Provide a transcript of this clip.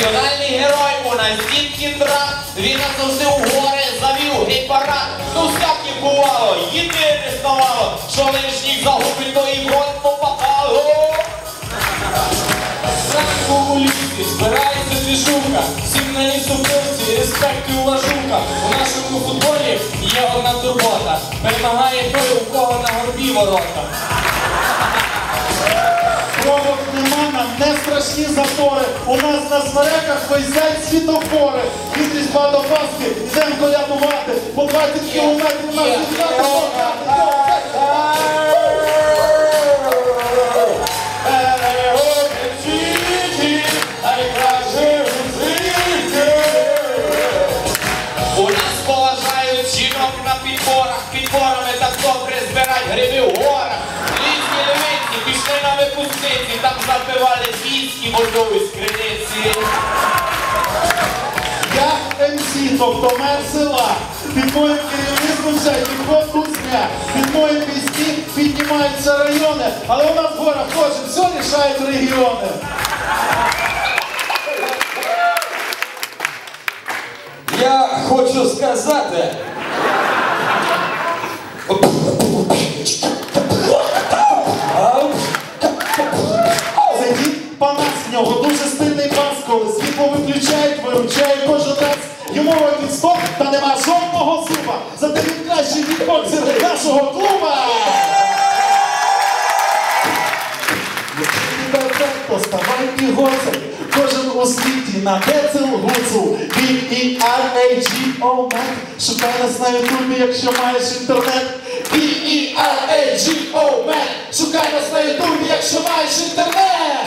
Національний герой у нас дід кіндра, він нас завжди у гори завів гей-парад. Ну всяке бувало, єдине ставало, що лишніх загубить, то і в рот попадало. Зранку у лісі збирається двіжуха, всім на лісопилці, респект і уважуха. У нашому футболі є одна турбота. Перемагає той, у кого на горбі ворота. Не страшні затори. У нас на смереках висять світофори. Від різьба до Пасхи йдемо колядувати. По 20 кілометрів нас. У нас поважають жінок на підборах, підборами запивали віскі водою з криниці. Я МС, тобто мер села. Під моїм керівництвом всякі фотку зня. Під моїм пісні піднімаються райони, але у нас в горах кожен все рішають регіони. Я хочу сказати. Нього, дуже стильний пас, коли світло виключають, виручає кожен раз. Йому років сто, та нема жодного зуба. Зате він кращий бікбоксер нашого клуба. Поставай пігоцем, кожен у світі на децил гуцул. B-E-R-A-G-O Мет. Шукай нас на ютубі, якщо маєш інтернет. B-E-R-A-G-O Мет. Шукай нас на ютубі, якщо маєш інтернет.